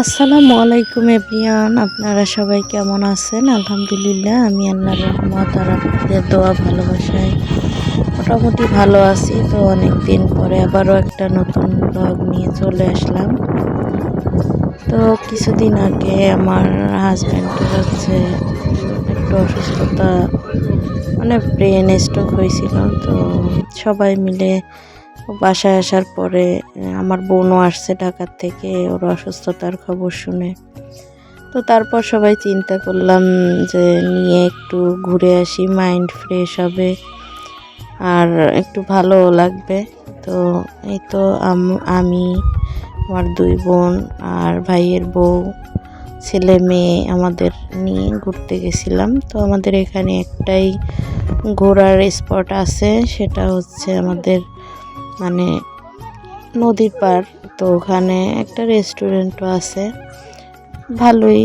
আসসালামু আলাইকুম এভরিয়ান, আপনারা সবাই কেমন আছেন? আলহামদুলিল্লাহ, আমি আল্লাহ রহমত আর আপনাদের দোয়া ভালোবাসায় মোটামুটি ভালো আছি। তো অনেক দিন পরে আবারও একটা নতুন ব্লগ নিয়ে চলে আসলাম। তো কিছুদিন আগে আমার হাজব্যান্ডের হচ্ছে একটু অসুস্থতা মানে ব্রেন স্ট্রোক হয়েছিল। তো সবাই মিলে বাসায় আসার পরে আমার বোনও আসছে ঢাকার থেকে, ওর অসুস্থতার খবর শুনে। তো তারপর সবাই চিন্তা করলাম যে নিয়ে একটু ঘুরে আসি, মাইন্ড ফ্রেশ হবে, আর একটু ভালো লাগবে। তো এই তো আমি, আমার দুই বোন আর ভাইয়ের বউ, ছেলে মেয়ে আমাদের নিয়ে ঘুরতে গেছিলাম। তো আমাদের এখানে একটাই ঘোরার স্পট আছে, সেটা হচ্ছে আমাদের মানে নদীর পার তো ওখানে একটা রেস্টুরেন্টও আছে। ভালোই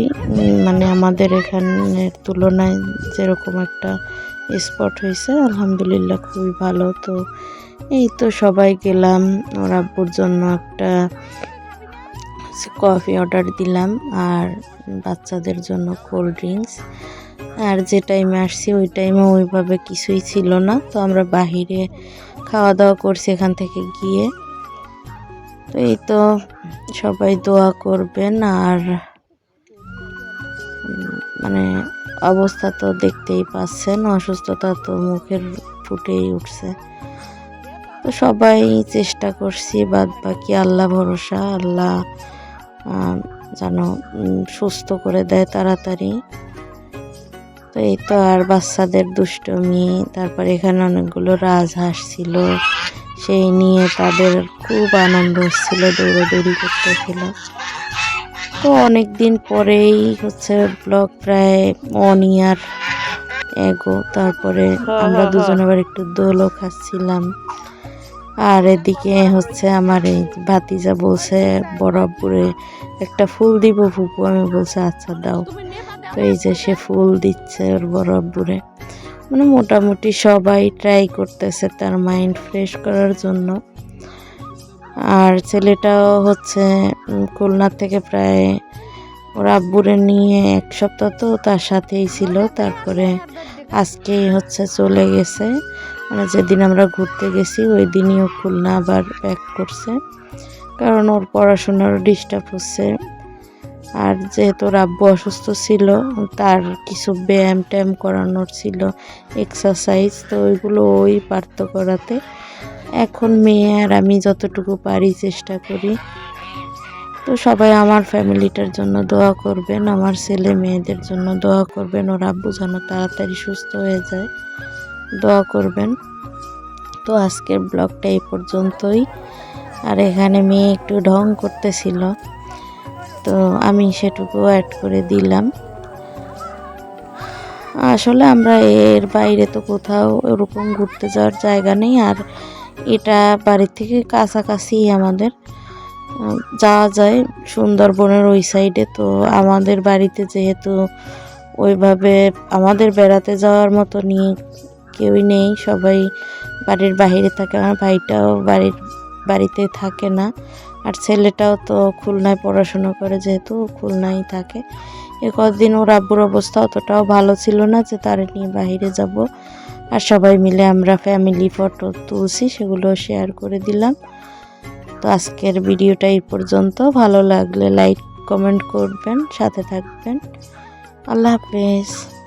মানে আমাদের এখানের তুলনায় যেরকম একটা স্পট হয়েছে, আলহামদুলিল্লাহ খুবই ভালো। তো এই তো সবাই গেলাম, ওর আব্বুর জন্য একটা কফি অর্ডার দিলাম, আর বাচ্চাদের জন্য কোল্ড ড্রিঙ্কস। আর যে টাইমে আসছি, ওই টাইমে ওইভাবে কিছুই ছিল না, তো আমরা বাহিরে খাওয়া দাওয়া করছি এখান থেকে গিয়ে। তো এই তো সবাই দোয়া করবেন আর মানে অবস্থা তো দেখতেই পাচ্ছেন, অসুস্থতা তো মুখের ফুটেই উঠছে। তো সবাই চেষ্টা করছি বাদ বাকি আল্লাহ ভরসা, আল্লাহ যেন সুস্থ করে দেয় তাড়াতাড়ি। এই তো আর বাচ্চাদের দুষ্টমি। তারপর এখানে অনেকগুলো রাজহাঁস ছিল সেই নিয়ে তাদের খুব আনন্দ হচ্ছিল দৌড়াদৌড়ি করতেছিল। তো অনেক দিন পরেই হচ্ছে ব্লগ প্রায় ওয়ান ইয়ার এগো তারপরে আমরা দুজন আবার একটু দোলও খাচ্ছিলাম। আর এদিকে হচ্ছে আমার এই ভাতিজা বলছে বরাবরে একটা ফুল দিব ফুপু আমি বলছে আচ্ছা দাও। তো এই যে সে ফুল দিচ্ছে ওর বরাবরে মানে মোটামুটি সবাই ট্রাই করতেছে তার মাইন্ড ফ্রেশ করার জন্য। আর ছেলেটাও হচ্ছে খুলনা থেকে প্রায় ওর আব্বুরে নিয়ে এক সপ্তাহ তো তার সাথেই ছিল, তারপরে আজকেই হচ্ছে চলে গেছে। মানে যেদিন আমরা ঘুরতে গেছি ওই দিনই ও খুলনা আবার ব্যাক করছে। কারণ ওর পড়াশোনারও ডিস্টার্ব হচ্ছে। আর যেহেতু রাব্বু অসুস্থ ছিল, তার কিছু ব্যায়াম ট্যায়াম করানোর ছিল এক্সারসাইজ তো ওইগুলো ওই পারত করাতে। এখন মেয়ে আর আমি যতটুকু পারি চেষ্টা করি। তো সবাই আমার ফ্যামিলিটার জন্য দোয়া করবেন, আমার ছেলে মেয়েদের জন্য দোয়া করবেন ওর আব্বু যেন তাড়াতাড়ি সুস্থ হয়ে যায়, দোয়া করবেন। তো আজকের ব্লগটা এই পর্যন্তই। আর এখানে মেয়ে একটু ঢং করতেছিল। তো আমি সেটুকু অ্যাড করে দিলাম। আসলে আমরা এর বাইরে তো কোথাও ওরকম ঘুরতে যাওয়ার জায়গা নেই, আর এটা বাড়ির থেকে কাছাকাছি আমাদের। যাওয়া যায় সুন্দরবনের ওই সাইডে তো আমাদের বাড়িতে যেহেতু ওইভাবে আমাদের বেড়াতে যাওয়ার মতো নিয়ে কেউই নেই, সবাই বাড়ির বাইরে থাকে। আমার ভাইটাও বাড়ির, বাড়িতে থাকে না। আর ছেলেটাও তো খুলনায় পড়াশোনা করে, যেহেতু খুলনায় থাকে। এ কদিন ওর আব্বুর অবস্থা অতটাও ভালো ছিল না যে তার নিয়ে বাইরে যাব। আর সবাই মিলে আমরা ফ্যামিলি ফটো তুলছি, সেগুলো শেয়ার করে দিলাম। তো আজকের ভিডিওটা এই পর্যন্ত। ভালো লাগলে লাইক কমেন্ট করবেন, সাথে থাকবেন। আল্লাহ হাফেজ।